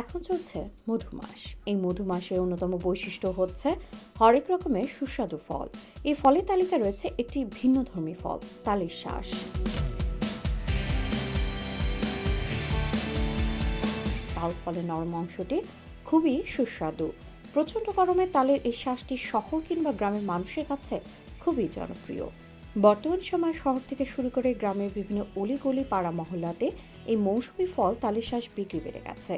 এখন চলছে মধুমাস। এই মধুমাসের অন্যতম বৈশিষ্ট্য হচ্ছে হরেক রকমের সুস্বাদু ফল। এই ফলের তালিকা রয়েছে একটি ভিন্নধর্মী ফল, তালের শ্বাস তাল ফলের নরম অংশটি খুবই সুস্বাদু। প্রচণ্ড গরমে তালের এই শ্বাসটি শহর কিংবা গ্রামের মানুষের কাছে খুবই জনপ্রিয়। বর্তমান সময়ে শহর থেকে শুরু করে গ্রামের বিভিন্ন অলিগলি পাড়া মহল্লাতে এই মৌসুমি ফল তালের শ্বাস বিক্রি বেড়ে গেছে।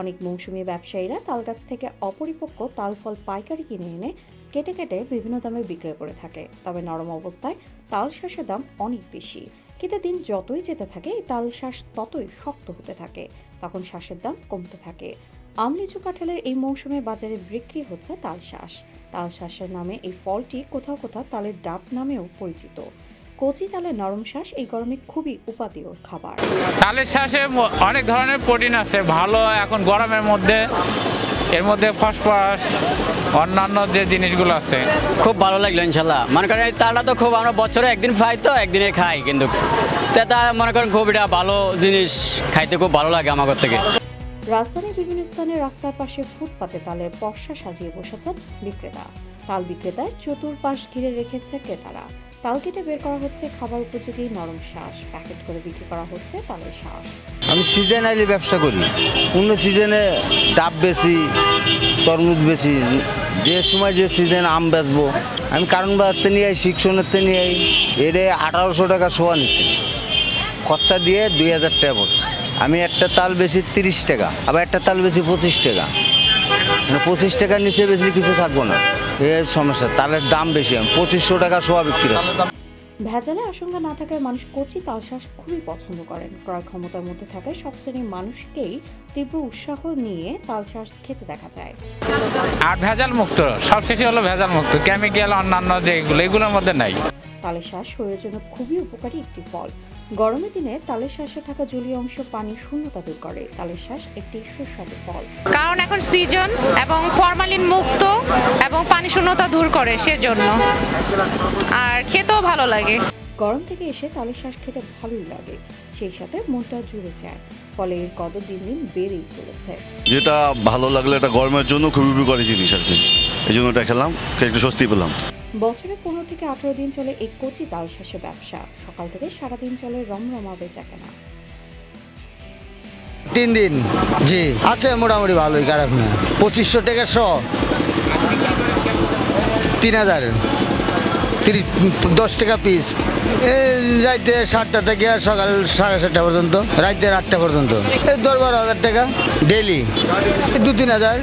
অনেক মৌসুমি ব্যবসায়ীরা তাল গাছ থেকে অপরিপক্ক তাল ফল পাইকারি কিনে এনে কেটে কেটে বিভিন্ন দামে বিক্রয় করে থাকে। তবে নরম অবস্থায় তাল শ্বাসের দাম অনেক বেশি। কিন্তু দিন যতই যেতে থাকে, এই তাল শ্বাস ততই শক্ত হতে থাকে। তখন শ্বাসের দাম কমতে থাকে। আমলিচু কাঁঠালের এই মৌসুমে বাজারে বিক্রি হচ্ছে তাল শ্বাস তাল শ্বাসের নামে এই ফলটি কোথাও কোথাও তালের ডাব নামেও পরিচিত। কচি তালের নরম শ্বাস এই গরমে খুবই উপাদেয় খাবার। তালের শ্বাসে অনেক ধরনের প্রোটিন আছে ভালো এখন গরমের মধ্যে। এর মধ্যে ফসফরাস অন্যান্য যে জিনিসগুলো আছে। খুব ভালো লাগল ইনশাল্লাহ। মনে করেন এই তালটা তো খুব আমরা বছরে একদিন খাই তো একদিনে খাই কিন্তু। তা তা মনে করেন খুব এটা ভালো জিনিস খাইতে খুব ভালো লাগে আমার থেকে। রাজধানীর বিভিন্ন স্থানে রাস্তার পাশে ফুটপাতে তালের পর্ষা সাজিয়ে বসেছেন বিক্রেতা। তাল বিক্রেতার চতুর্পাশ ঘিরে রেখেছে ক্রেতারা। তাল কেটে বের করা হচ্ছে খাবার উপযোগী নরম শ্বাস প্যাকেট করে বিক্রি করা হচ্ছে তালের শ্বাস আমি সিজনালি ব্যবসা করি। অন্য সিজনে ডাব বেশি, তরমুজ বেশি। যে সময় যে সিজন আম বেচবো, আমি কারণ বাড়তে নিয়ে আই, শিক্ষণেরতে নিয়ে আই, এরে আঠারোশো টাকা শোয়া নিছি। খরচা দিয়ে দুই হাজার টাকা পড়ছে। আমি একটা তাল বেশি তিরিশ টাকা, আবার একটা তাল বেশি পঁচিশ টাকা। মানে পঁচিশ টাকার নিচে বেশি কিছু থাকব না। এই সমস্যা তালের দাম বেশি পঁচিশশো টাকা শোয়া বিক্রি হচ্ছে ভেজালে আশঙ্কা না থাকায় মানুষ কচি তালশ্বাস খুবই পছন্দ করেন। ক্রয় ক্ষমতার মধ্যে থাকায় সব শ্রেণির মানুষকেই তীব্র উৎসাহ নিয়ে তালশ্বাস খেতে দেখা যায়। আর ভেজাল মুক্ত সবশেষে হলো ভেজাল মুক্ত কেমিক্যাল অন্যান্য যেগুলো এগুলোর মধ্যে নাই। তালের শ্বাস শরীরের জন্য খুবই উপকারী একটি ফল। গরমের দিনে তালের শ্বাসে থাকা জলীয় অংশ পানি শূন্যতা দূর করে। তালের শ্বাস একটি সুস্বাদু ফল। কারণ এখন সিজন এবং ফরমালিন মুক্ত এবং পানি শূন্যতা দূর করে সেজন্য। আর খেতেও ভালো লাগে। গরম থেকে এসে তালের শ্বাস খেতে ভালোই লাগে। সেই সাথে মনটা জুড়ে যায়। ফলে এর কদর দিন দিন বেড়েই চলেছে। যেটা ভালো লাগল এটা গরমের জন্য খুবই উপকারী জিনিস আর কি। এই জন্য এটা খেলাম একটু স্বস্তি পেলাম। বছরে পনেরো থেকে আঠারো দিন চলে এই কচি তাল শ্বাসের ব্যবসা। সকাল থেকে সারাদিন চলে রমরমা বেচা কেনা। তিন দিন? জি, আছে মোটামুটি ভালোই, খারাপ না। পঁচিশশো টাকা শ। তিন হাজার। দশ টাকা পিস রাইতে সাতটা থেকে সকাল সাড়ে সাতটা পর্যন্ত, রাইতে আটটা পর্যন্ত। এই দশ বারো হাজার টাকা ডেলি দু তিন হাজার।